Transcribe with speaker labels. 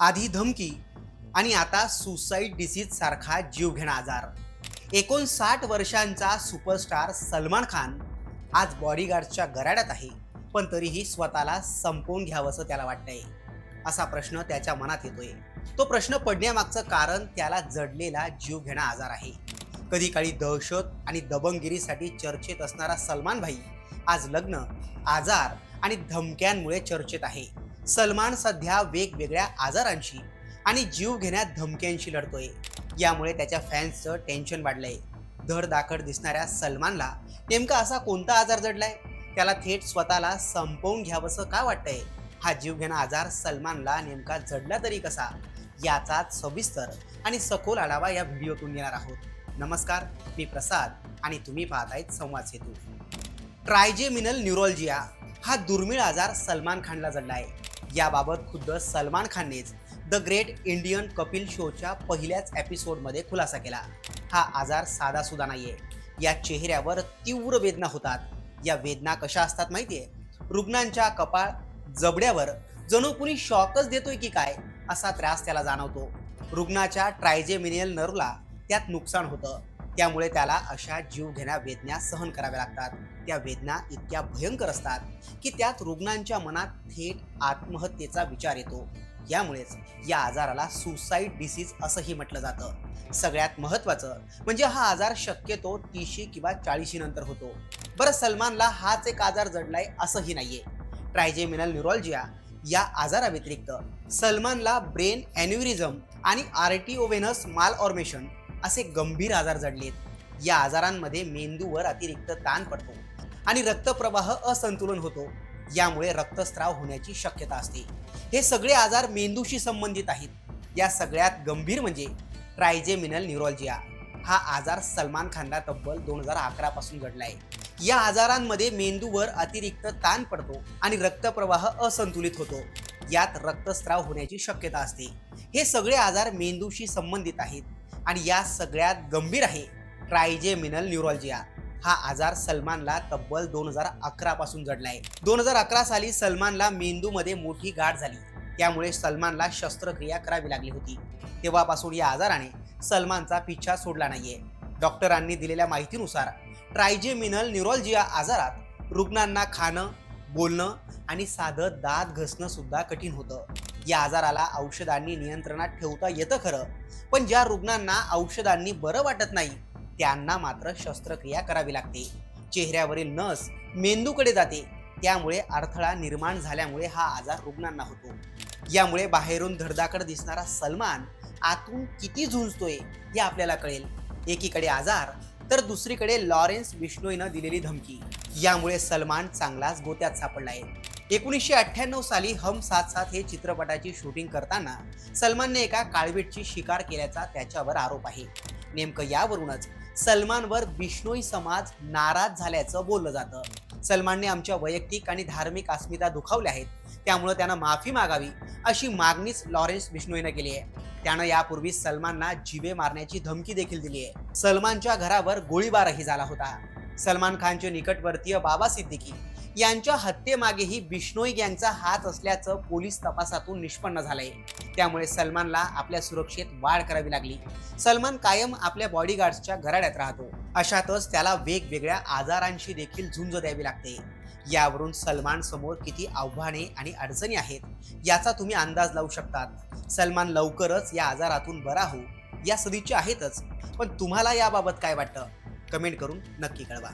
Speaker 1: आधी धमकी आणि आता सुसाईड डिसीज सारखा जीवघेणा आजार. एकोणसाठ वर्षांचा सुपरस्टार सलमान खान आज बॉडीगार्डच्या गराड्यात आहे पण तरीही स्वतःला संपवून घ्यावंसं त्याला वाटतंय. असा प्रश्न त्याच्या मनात येतोय. तो प्रश्न पडण्यामागचं कारण त्याला जडलेला जीवघेणा आजार आहे. कधी काळी दहशत आणि दबंगगिरीसाठी चर्चेत असणारा सलमान भाई आज लग्न आजार आणि धमक्यांमुळे चर्चेत आहे. सलमान सध्या वेगवेगळ्या आजारांशी आणि जीव घेण्यात धमक्यांशी लढतोय. यामुळे त्याच्या फॅन्सचं टेन्शन वाढलंय. धडधाकड दिसणाऱ्या सलमानला नेमका असा कोणता आजार जडलाय? त्याला थेट स्वतःला संपवून घ्यावंसं का वाटतंय? हा जीवघेणा आजार सलमानला नेमका जडला तरी कसा? याचा सविस्तर आणि सखोल आढावा या व्हिडिओतून घेणार आहोत. नमस्कार मी प्रसाद आणि तुम्ही पाहतायत संवाद सेतू. ट्रायजेमिनल न्यूरोलजिया हा दुर्मिळ आजार सलमान खानला जडला आहे याबाबत खुद्द सलमान खाननेच द ग्रेट इंडियन कपिल शोच्या पहिल्याच एपिसोडमध्ये खुलासा केला. हा आजार साधासुद्धा आहे या चेहऱ्यावर तीव्र वेदना होतात. या वेदना कशा असतात माहिती आहे रुग्णांच्या कपाळ जबड्यावर जणू कुणी शॉकच देतोय की काय असा त्रास त्याला जाणवतो. रुग्णाच्या ट्रायजेमिनियल नर्वला त्यात नुकसान होतं. त्यामुळे त्याला अशा जीवघेण्या वेदना सहन कराव्या लागतात. त्या वेदना इतक्या भयंकर असतात की त्यात रुग्णांच्या मनात थेट आत्महत्येचा विचार येतो. यामुळेच या आजाराला सुसाईड डिसीज असंही म्हटलं जातं. सगळ्यात महत्त्वाचं म्हणजे हा आजार शक्यतो तीसशी किंवा चाळीशी नंतर होतो. बरं सलमानला हाच एक आजार जडलाय असंही नाहीये. ट्रायजेमिनल न्यूरोलजिया या आजाराव्यतिरिक्त सलमानला ब्रेन ॲन्युरिझम आणि आर्टिओवेनस माल ऑर्मेशन असे गंभीर आजार जडलेत या आजारांमध्ये मेंदूवर अतिरिक्त ताण पडतो आणि रक्तप्रवाह असंतुलन होतो. यामुळे रक्तस्राव होण्याची शक्यता असते. हे सगळे आजार मेंदूशी संबंधित आहेत. या सगळ्यात गंभीर म्हणजे ट्रायजेमिनल न्यूरोलजिया. हा आजार सलमान खानला तब्बल दोन हजार अकरा पासून घडलाय. या आजारांमध्ये मेंदूवर अतिरिक्त ताण पडतो आणि रक्तप्रवाह असंतुलित होतो. यात रक्तस्राव होण्याची शक्यता असते. हे सगळे आजार मेंदूशी संबंधित आहेत. आणि या सगळ्यात गंभीर आहे ट्रायजेमिनल न्यूरोलजिया. हा आजार सलमानला तब्बल दोन हजार अकरा पासून जडलाय. दोन हजार अकरा साली सलमानला मेंदूमध्ये मोठी गाठ झाली. त्यामुळे सलमानला शस्त्रक्रिया करावी लागली होती. तेव्हापासून या आजाराने सलमानचा पिच्छा सोडला नाहीये. डॉक्टरांनी दिलेल्या माहितीनुसार ट्रायजेमिनल न्यूरोलजिया आजारात रुग्णांना खाणं बोलणं आणि साधं दात घसणं सुद्धा कठीण होतं. या आजाराला औषधांनी नियंत्रणात ठेवता येतं खरं. पण ज्या रुग्णांना औषधांनी बरं वाटत नाही त्यांना मात्र शस्त्रक्रिया करावी लागते. चेहऱ्यावरील नस मेंदूकडे जाते. त्यामुळे अडथळा निर्माण झाल्यामुळे हा आजार रुग्णांना होतो. यामुळे बाहेरून धडधाकड दिसणारा सलमान आतून किती झुंजतोय हे आपल्याला कळेल. एकीकडे आजार तर दुसरीकडे लॉरेन्स बिश्नोईनं दिलेली धमकी. यामुळे सलमान चांगलाच गोत्यात सापडला आहे एकोणीसशे अठ्ठ्याण्णव साली हम साथ साथ हे चित्रपटाची शूटिंग करताना सलमानने एका काळवीटची शिकार केल्याचा त्याच्यावर आरोप आहे. नेमकं यावरूनच सलमानवर बिष्णोई समाज नाराज झाल्याचं बोललं जातं. सलमानने आमच्या वैयक्तिक आणि धार्मिक अस्मिता दुखावल्या आहेत. त्यामुळे त्यानं माफी मागावी अशी मागणीच लॉरेन्स बिष्णोईनं केली आहे. त्यानं यापूर्वी सलमानना जिवे मारण्याची धमकी देखील दिली आहे. सलमानच्या घरावर गोळीबारही झाला होता. सलमान खानचे निकटवर्तीय बाबा सिद्दीकी यांच्या हत्येमागेही बिश्नोई गँगचा हात असल्याचं पोलीस तपासातून निष्पन्न झालंय. त्यामुळे सलमानला आपल्या सुरक्षेत वाढ करावी लागली. सलमान कायम आपल्या बॉडीगार्ड्सच्या घराड्यात राहतो. अशातच त्याला वेगवेगळ्या आजारांशी देखील झुंज द्यावी लागते. यावरून सलमान समोर किती आव्हाने आणि अडचणी आहेत याचा तुम्ही अंदाज लावू शकतात. सलमान लवकरच या आजारातून बरा हो या सदिच्छा आहेतच. पण तुम्हाला याबाबत काय वाटतं? कमेंट करून नक्की कळवा.